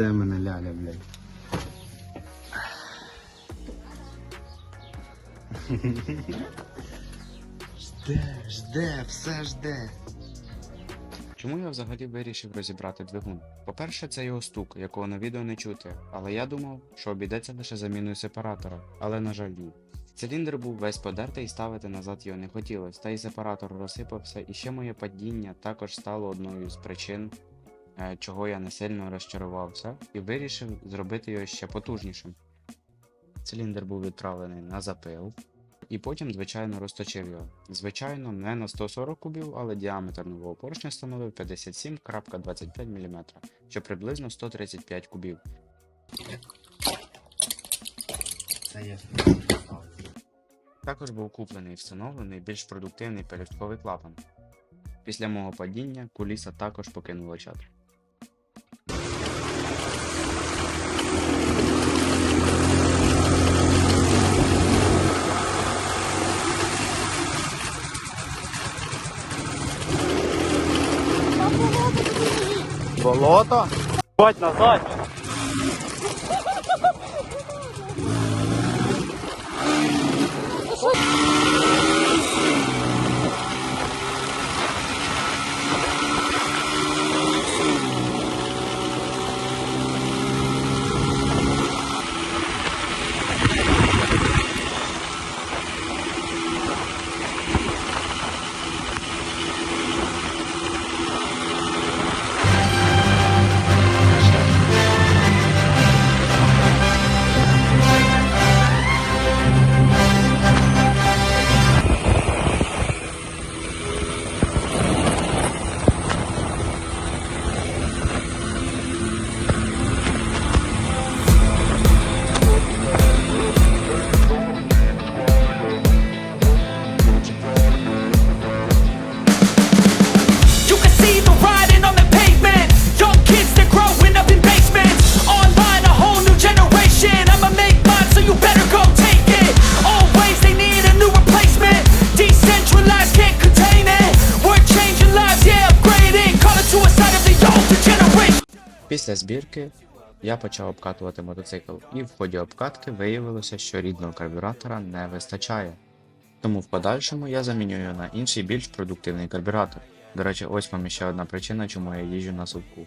Жде мене ляля, блядь. Жде, жде, все жде. Чому я взагалі вирішив розібрати двигун? По-перше, це його стук, якого на відео не чути, але я думав, що обійдеться лише заміною сепаратора, але на жаль ні. Циліндр був весь подертий і ставити назад його не хотілося, та й сепаратор розсипався, і ще моє падіння також стало одною з причин, чого я не сильно розчарувався, і вирішив зробити його ще потужнішим. Циліндр був відправлений на запил, і потім, звичайно, розточив його. Звичайно, не на 140 кубів, але діаметр нового поршня становив 57,25 мм, що приблизно 135 кубів. Також був куплений і встановлений більш продуктивний пелюстковий клапан. Після мого падіння куліса також покинула чат. Болото? Бать назад! Після збірки я почав обкатувати мотоцикл, і в ході обкатки виявилося, що рідного карбюратора не вистачає. Тому в подальшому я замінюю на інший більш продуктивний карбюратор. До речі, ось вам ще одна причина, чому я їжджу на сувку.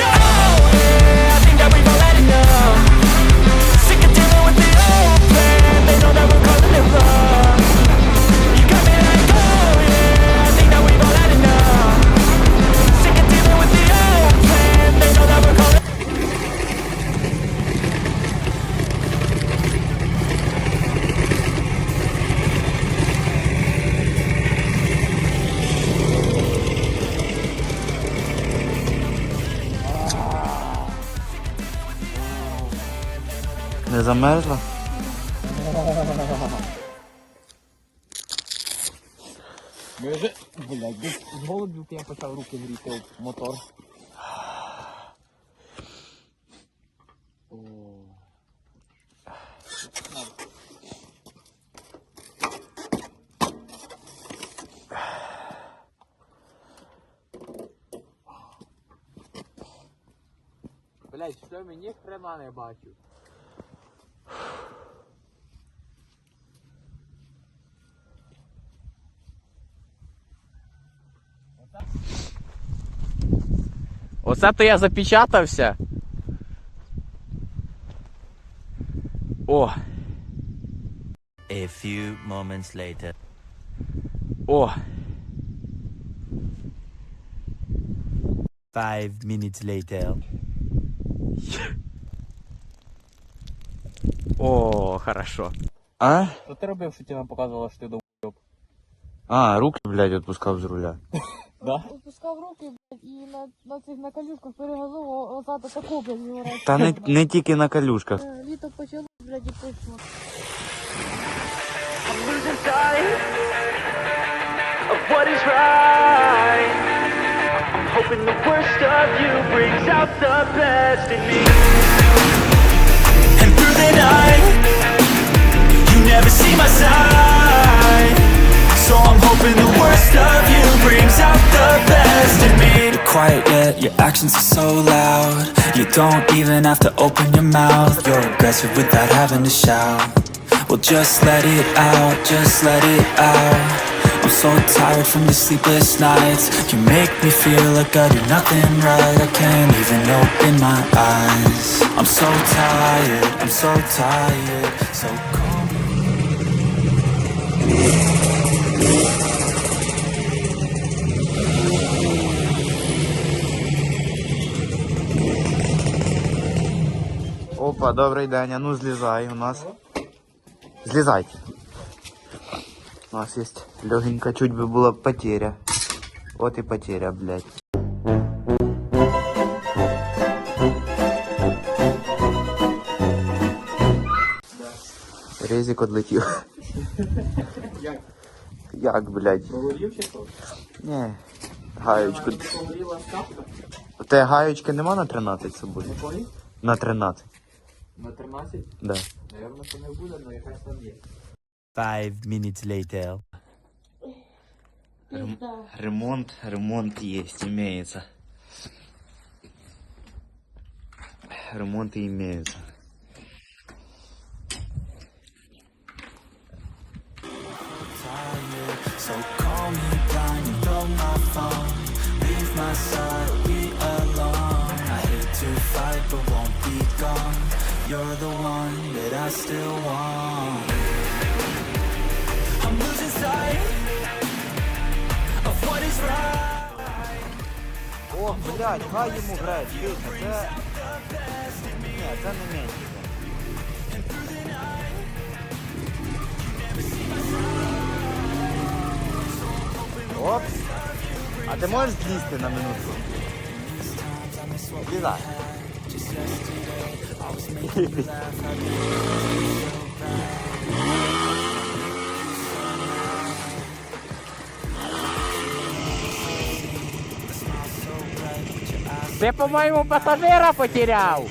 Не замерзла? Блять, десь з голубівки я почав руки гріти в мотор. Блять, що мені хрена не бачу. Оце то я запечатався. О, A few moments later. о. Five minutes later. О, хорошо. А? Що ти робив, що ти нам показувала, що ти до А, руки, блядь, отпускав з руля. Да? Опускав руки, блядь, і на, на цих на калюшках перегазовував озада таку, блядь, говорить. Та не, не тільки на калюшках. Е, Літо почало, блядь, і пішло. losing sight of what is right. I'm hoping the worst of you brings out the best in me. Through night, you never see my side. So I'm hoping the worst of you brings out the best in me. You're quiet yet your actions are so loud. You don't even have to open your mouth. You're aggressive without having to shout. Well just let it out, just let it out I'm so tired from the sleepless nights You make me feel like I do nothing right I can't even open my eyes I'm so tired, I'm so tired So me Опа, добрий день, а ну злізай у нас. Злізай. У нас є легенька, чуть би була потеря. От і потеря, блядь. Резик одлетів. Як? Як, блядь? Проворів чи що? Ні. Гаючку. У тебе гаючки нема на 13 з собою? На 13. На 13? Да. Наверно, що не буде, але якась там є. Five minutes later. Пізда. Ремонт, ремонт есть, имеется. Ремонт имеется. So call me blind and throw my phone Leave my side be alone I hate to fight but won't be gone You're the one that I still want О, блядь, хай йому грає, дивіться, це... Ні, це не менше. Оп. А ти можеш злізти на минутку? Злізай. Ти, по-моєму, пасажира потеряв.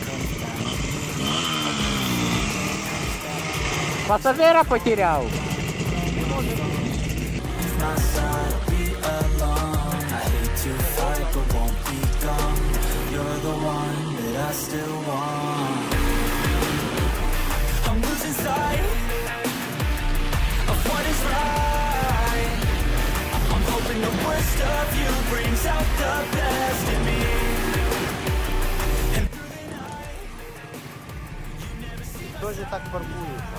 Пасажира потеряв. I hate to fight but won't be gone You're the one that I still want так паркується?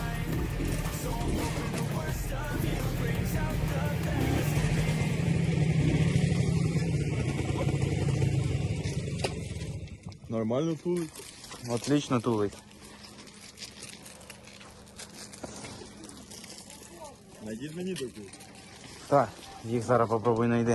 Нормально тулить. Отлично тулить. Найдіть мені таку. Так, їх зараз попробуй знайти.